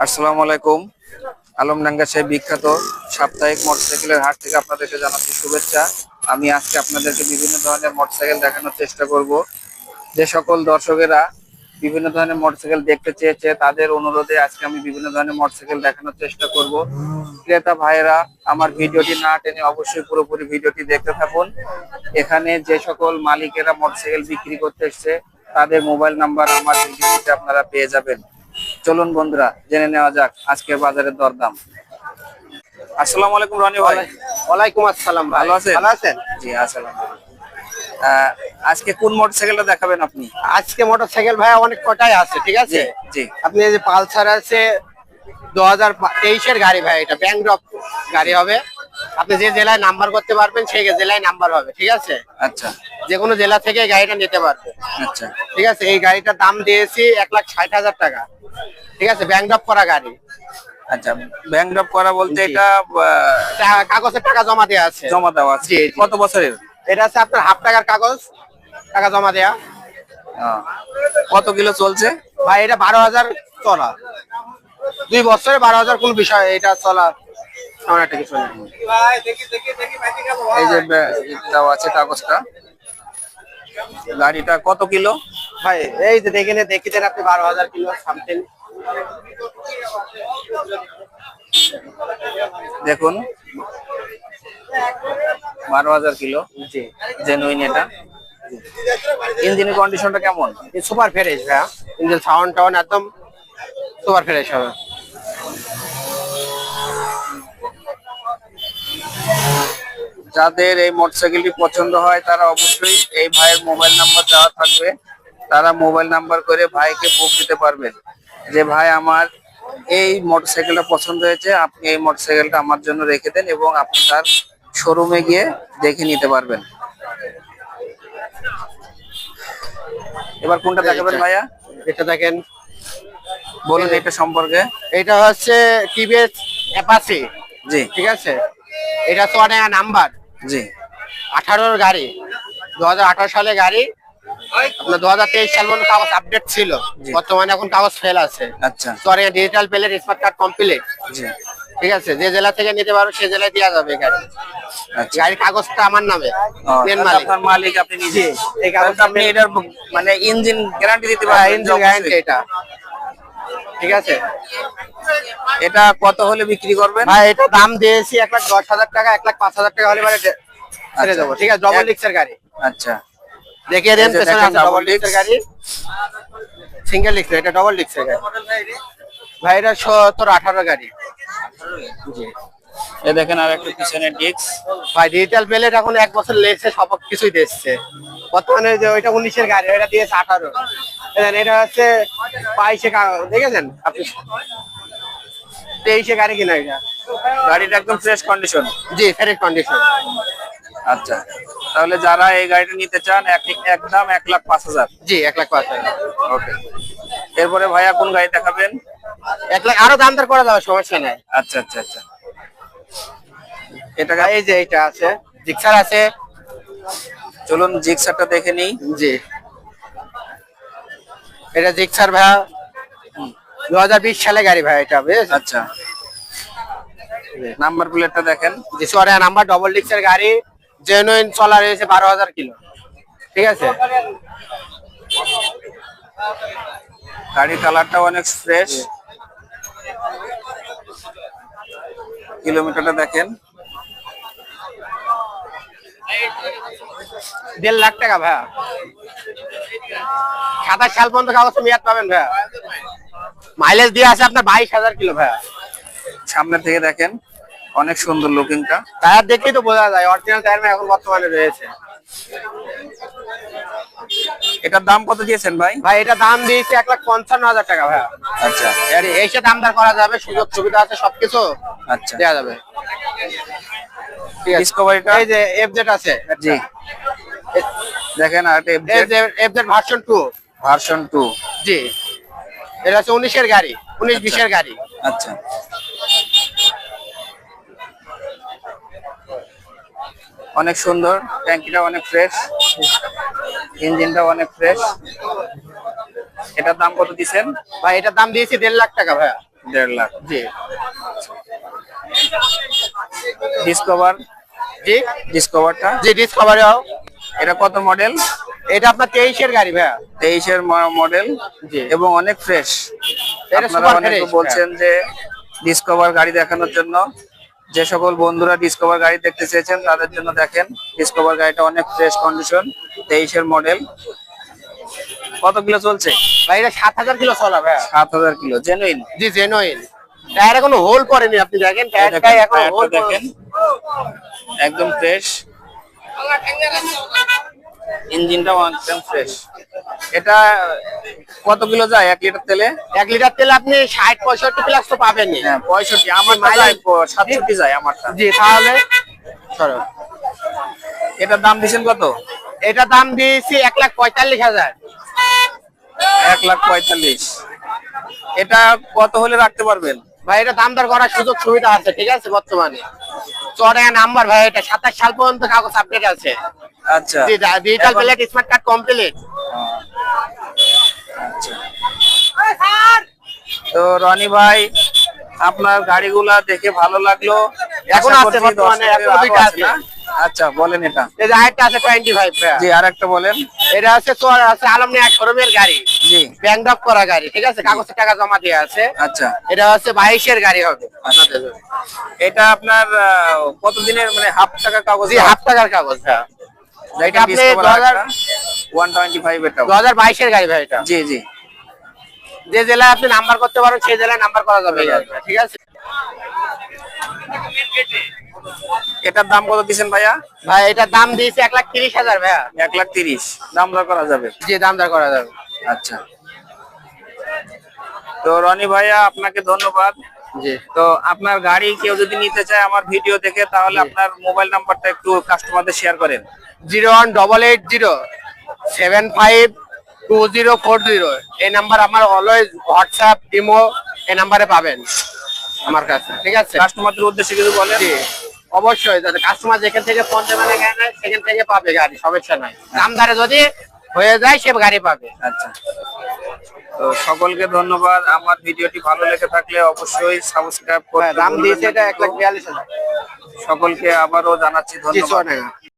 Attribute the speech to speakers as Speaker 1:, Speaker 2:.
Speaker 1: আসসালামু আলাইকুম। আলমডাঙ্গা সেই বিখ্যাত সাপ্তাহিক মোটরসাইকেলের হাট থেকে আপনাদেরকে জানাচ্ছি শুভেচ্ছা। আমি আজকে আপনাদেরকে বিভিন্ন ধরনের মোটরসাইকেল দেখানোর চেষ্টা করব। যে সকল দর্শকেরা বিভিন্ন ধরনের মোটরসাইকেল দেখতে চেয়েছে, তাদের অনুরোধে আজকে আমি বিভিন্ন ধরনের মোটরসাইকেল দেখানোর চেষ্টা করব। ক্রেতা ভাইয়েরা, আমার ভিডিওটি না টেনে অবশ্যই পুরোপুরি ভিডিওটি দেখতে থাকুন। এখানে যে সকল মালিকেরা মোটরসাইকেল বিক্রি করতে এসছে, তাদের মোবাইল নাম্বার আমার ভিডিওতে আপনারা পেয়ে যাবেন। চলুন বন্ধুরা জেনে নেওয়া যাক আজকের বাজারের দরদাম। আসসালামু আলাইকুম রনি ভাই।
Speaker 2: ওয়ালাইকুম আসসালাম
Speaker 1: ভালো আছেন?
Speaker 2: ভালো আছেন?
Speaker 1: জি আসসালাম আজকে কোন মোটরসাইকেলটা দেখাবেন আপনি?
Speaker 2: আজকে মোটরসাইকেল ভাই অনেক কটাই আছে ঠিক আছে?
Speaker 1: জি
Speaker 2: আপনি এই যে পালসার আছে দু হাজার তেইশের গাড়ি ভাই এটা ব্যাংড্রপ গাড়ি হবে। আপনি যে জেলায় নাম্বার করতে পারবেন সেই জেলায় নাম্বার হবে ঠিক আছে?
Speaker 1: আচ্ছা।
Speaker 2: যে কোনো জেলা থেকে গাড়িটা নিতে পারবে।
Speaker 1: আচ্ছা।
Speaker 2: ঠিক আছে? এই গাড়িটার দাম দিয়েছি এক লাখ ষাট হাজার টাকা। ঠিক আছে ব্যাংড্রপ করা গাড়ি।
Speaker 1: আচ্ছা ব্যাংক ড্রপ করা বলতে এটা
Speaker 2: কাগজের টাকা জমা দেওয়া আছে।
Speaker 1: জমা দেওয়া আছে। কত বছরের?
Speaker 2: এটা আছে আপনার হাফ টাকার কাগজ টাকা জমা দেয়া।
Speaker 1: কত কিলো চলছে?
Speaker 2: ভাই এটা বারো হাজার চলা। দুই বছরে বারো হাজার কোন বিষয় এটা চলা তেমন একটা কিছু
Speaker 1: এই যে দেওয়া আছে কাগজটা। গাড়িটা কত কিলো?
Speaker 2: ভাই এই যে দেখে নে দেখি দেন আপনি বারো হাজার কিলো সামথিং
Speaker 1: দেখুন বারো হাজার কিলো
Speaker 2: জি।
Speaker 1: জেনুইন এটা। ইঞ্জিনের কন্ডিশনটা কেমন?
Speaker 2: সুপার ফ্রেশ ভাইয়া। ইঞ্জিন সাউন্ড টাউন একদম সুপার ফ্রেশ হবে।
Speaker 1: যাদের এই মোটরসাইকেলটি পছন্দ হয় তারা অবশ্যই এই ভাইয়ের মোবাইল নাম্বার দেওয়া থাকবে। তারা মোবাইল নাম্বার করে ভাইকে বুক দিতে পারবেন। যে ভাই আমার এই মোটরসাইকেলটা পছন্দ হয়েছে আপনি এই মোটরসাইকেলটা আমার জন্য রেখে দেন এবং আপনি তার শোরুমে গিয়ে দেখে নিতে পারবেন। এবার কোনটা দেখাবেন ভাইয়া?
Speaker 2: এটা দেখেন।
Speaker 1: বলুন এটা সম্পর্কে।
Speaker 2: এটা হচ্ছে টিভিএস অ্যাপাসি
Speaker 1: জি।
Speaker 2: ঠিক আছে? এটা চুয়াডাঙ্গা নাম্বার।
Speaker 1: জি।
Speaker 2: আঠারোর গাড়ি দু আঠারো সালে গাড়ি আপনার দু হাজার তেইশ সাল পর্যন্ত কাগজ আপডেট ছিল। বর্তমানে এখন কাগজ ফেল আছে।
Speaker 1: আচ্ছা।
Speaker 2: চুয়াডাঙ্গা ডিজিটাল পেলের স্মার্ট কার্ড কমপ্লিট ঠিক আছে? যে জেলা থেকে নিতে পারো সে জেলায় দেওয়া যাবে গাড়ি।
Speaker 1: আচ্ছা।
Speaker 2: গাড়ির কাগজটা আমার নামে
Speaker 1: আপনার মালিক আপনি নিজে।
Speaker 2: এই কাগজটা
Speaker 1: আপনি এটার মানে ইঞ্জিন গ্যারান্টি দিতে
Speaker 2: হ্যাঁ, ইঞ্জিন গ্যারান্টি এটা। ঠিক আছে?
Speaker 1: এটা কত হলে বিক্রি করবেন?
Speaker 2: ভাই এটা দাম দিয়েছি এক লাখ দশ হাজার টাকা এক লাখ পাঁচ হাজার টাকা হলে মানে ছেড়ে
Speaker 1: আচ্ছা।
Speaker 2: দেবো। ঠিক আছে? ডবল
Speaker 1: এক-
Speaker 2: গাড়ি।
Speaker 1: আচ্ছা।
Speaker 2: দেখিয়ে দেন পেছনে আছে ডবল ডিক্সের গাড়ি। সিঙ্গেল ডিক্সের এটা ডবল ডিক্সের গাড়ি। ভাই এটা সত্তর আঠারো গাড়ি। জি।
Speaker 1: এ দেখেন আর একটা পিছনে ডিস্ক
Speaker 2: ভাই ডিজিটাল প্লেট এখন এক বছর লেগেছে সব কিছুই দিচ্ছে। বর্তমানে যে ওইটা উনিশের গাড়ি ওইটা দিয়েছে আঠারো। এটা হচ্ছে বাইশে কা- দেখেছেন আপনি? তেইশে গাড়ি কিনা এটা?
Speaker 1: গাড়িটা একদম ফ্রেশ কন্ডিশন
Speaker 2: জি ফেরের কন্ডিশন
Speaker 1: আচ্ছা। তাহলে যারা এই গাড়িটা নিতে চান এক একদম এক লাখ পাঁচ হাজার।
Speaker 2: জি এক লাখ পাঁচ হাজার।
Speaker 1: ওকে। এরপরে ভাইয়া কোন গাড়ি দেখাবেন?
Speaker 2: এক লাখ আরও দাম দর করা যাবে সমস্যা নাই।
Speaker 1: আচ্ছা আচ্ছা আচ্ছা। এটা
Speaker 2: এই যে এটা আছে জিক্সার আছে।
Speaker 1: চলুন জিক্সারটা দেখে নিই।
Speaker 2: জি। এটা জিক্সার ভাইয়া। দু হাজার বিশ সালে গাড়ি ভাই এটা বুঝেছেন?
Speaker 1: আচ্ছা। নাম্বার প্লেটটা দেখেন।
Speaker 2: জি সরে নাম্বার ডবল ডিক্সের গাড়ি। জেনুইন চলা রয়েছে বারো হাজার কিলো। ঠিক আছে?
Speaker 1: গাড়ির কালারটা অনেক ফ্রেশ কিলোমিটারটা দেখেন।
Speaker 2: দেড় লাখ টাকা ভাইয়া। সাতাশ সাল পর্যন্ত কাগজ মেয়াদ পাবেন ভাইয়া। মাইলেজ দিয়ে আছে আপনার বাইশ হাজার কিলো ভাইয়া।
Speaker 1: সামনে থেকে দেখেন। অনেক সুন্দর লুকিংটা
Speaker 2: টায়ার দেখলেই তো বোঝা যায় অরিজিনাল টায়ার এখন বর্তমানে রয়েছে।
Speaker 1: এটার দাম কত দিয়েছেন ভাই?
Speaker 2: ভাই এটা দাম দিয়েছে এক লাখ পঞ্চান্ন হাজার টাকা ভাইয়া
Speaker 1: আচ্ছা।
Speaker 2: এর এসে দাম দর করা যাবে সুযোগ সুবিধা আছে সবকিছু
Speaker 1: আচ্ছা।
Speaker 2: দেওয়া যাবে।
Speaker 1: ডিসকভারিটা
Speaker 2: এই যে এফজেড আছে।
Speaker 1: জি। দেখেন আর
Speaker 2: FZ version two
Speaker 1: version two
Speaker 2: জি। এটা হচ্ছে উনিশের গাড়ি উনিশ
Speaker 1: আচ্ছা।
Speaker 2: বিশের গাড়ি।
Speaker 1: আচ্ছা। অনেক সুন্দর ট্যাঙ্কিটা অনেক ফ্রেশ ইঞ্জিনটা অনেক ফ্রেশ এটার দাম কত দিছেন
Speaker 2: ভাই এটার দাম দিয়েছি দেড় লাখ টাকা ভাইয়া।
Speaker 1: দেড় লাখ।
Speaker 2: জি।
Speaker 1: ডিসকভার
Speaker 2: জি।
Speaker 1: ডিসকভারটা
Speaker 2: জি ডিসকভারি
Speaker 1: এটা কত মডেল
Speaker 2: এটা আপনার তেইশের গাড়ি ভাইয়া।
Speaker 1: তেইশের মডেল
Speaker 2: জি।
Speaker 1: এবং অনেক ফ্রেশ আপনারা অনেকে বলছেন যে ডিসকভার গাড়ি দেখানোর জন্য যে সকল বন্ধুরা ডিসকভার গাড়ি দেখতে চেয়েছেন তাদের জন্য দেখেন ডিসকভার গাড়িটা অনেক ফ্রেশ কন্ডিশন তেইশের মডেল কত কিলো চলছে?
Speaker 2: এটা সাত হাজার কিলো চলা ভাইয়া
Speaker 1: সাত হাজার কিলো জেনুইন
Speaker 2: জি জেনুইন টায়ার এখনও হোল করেনি আপনি দেখেন টায়ারটা এখন হোল
Speaker 1: দেখেন। একদম ফ্রেশ ইঞ্জিনটাও একদম ফ্রেশ এটা কত কিলো যায় এক লিটার তেলে?
Speaker 2: এক লিটার তেল আপনি ষাট পঁয়ষট্টি প্লাস তো পাবেনই।
Speaker 1: হ্যাঁ পঁয়ষট্টি। আমার সাতষট্টি যায় আমারটা।
Speaker 2: জি তাহলে? সরো।
Speaker 1: এটার দাম দিচ্ছেন কত?
Speaker 2: এটা দাম দিয়েছি এক লাখ পঁয়তাল্লিশ হাজার।
Speaker 1: এক লাখ পঁয়তাল্লিশ। এটা কত হলে রাখতে পারবেন?
Speaker 2: ভাই এটা দাম দর করার সুযোগ সুবিধা আছে ঠিক আছে বর্তমানে। চড়া নাম্বার ভাই এটা সাতাশ সাল পর্যন্ত কাগজ আপডেট আছে।
Speaker 1: আচ্ছা।
Speaker 2: Digital plate smart card complete
Speaker 1: তো রনি ভাই আপনার গাড়িগুলা দেখে ভালো লাগল।
Speaker 2: এখন আছে বর্তমানে,
Speaker 1: আচ্ছা বলেন এটা।
Speaker 2: এই যে আরেকটা আছে টোয়েন্টি ফাইভ
Speaker 1: জি আর একটা বলেন।
Speaker 2: এটা আছে আলম নিয়া শোরুমের গাড়ি।
Speaker 1: জি।
Speaker 2: ব্যাংক ড্রপ করা গাড়ি ঠিক আছে? কাগজের টাকা জমা দিয়ে আছে।
Speaker 1: আচ্ছা।
Speaker 2: এটা হচ্ছে বাইশের গাড়ি হবে।
Speaker 1: এটা আপনার কতদিনের মানে হাফ টাকা কাগজ?
Speaker 2: জি হাফ টাকার কাগজ হ্যাঁ। এটা আপনি দু হাজার
Speaker 1: ওয়ান টোয়েন্টি ফাইভ এটা
Speaker 2: দু হাজার বাইশের গাড়ি ভাই এটা।
Speaker 1: জি জি।
Speaker 2: যে জেলায় আপনি নাম্বার করতে পারেন সেই জেলায় নাম্বার করা যাবে। ঠিক আছে?
Speaker 1: এটার দাম কত দিচ্ছেন ভাইয়া?
Speaker 2: ভাই এটার দাম দিয়েছে এক লাখ তিরিশ হাজার ভাইয়া।
Speaker 1: এক লাখ তিরিশ। দাম দর করা যাবে?
Speaker 2: জি দাম দর করা যাবে।
Speaker 1: আচ্ছা। তো রনি ভাইয়া আপনাকে ধন্যবাদ। তো আপনার গাড়ি কেউ যদি নিতে চায় আমার ভিডিও দেখে তাহলে আপনার মোবাইল নাম্বারটা একটু কাস্টমারদের শেয়ার করেন।
Speaker 2: Zero one double eight zero seven five two zero four zero. এই নাম্বার আমার অলওয়েজ হোয়াটসঅ্যাপ ইমো এই নাম্বারে পাবেন আমার কাছে। ঠিক আছে?
Speaker 1: কাস্টমারদের উদ্দেশ্যে কিছু বলেন।
Speaker 2: অবশ্যই কাস্টমার যেখান থেকে ফোন দেবে না কেন সেখান থেকে পাবে গাড়ি সমস্যা নাই। দাম ধারে যদি হয়ে যায় সে গাড়ি পাবে।
Speaker 1: আচ্ছা। তো সকলকে ধন্যবাদ। আমার ভিডিওটি ভালো লেগে থাকলে অবশ্যই সাবস্ক্রাইব করে
Speaker 2: দাম দিয়েছে এটা এক লাখ বিয়াল্লিশ হাজার।
Speaker 1: সকলকে আবারও জানাচ্ছি ধন্যবাদ।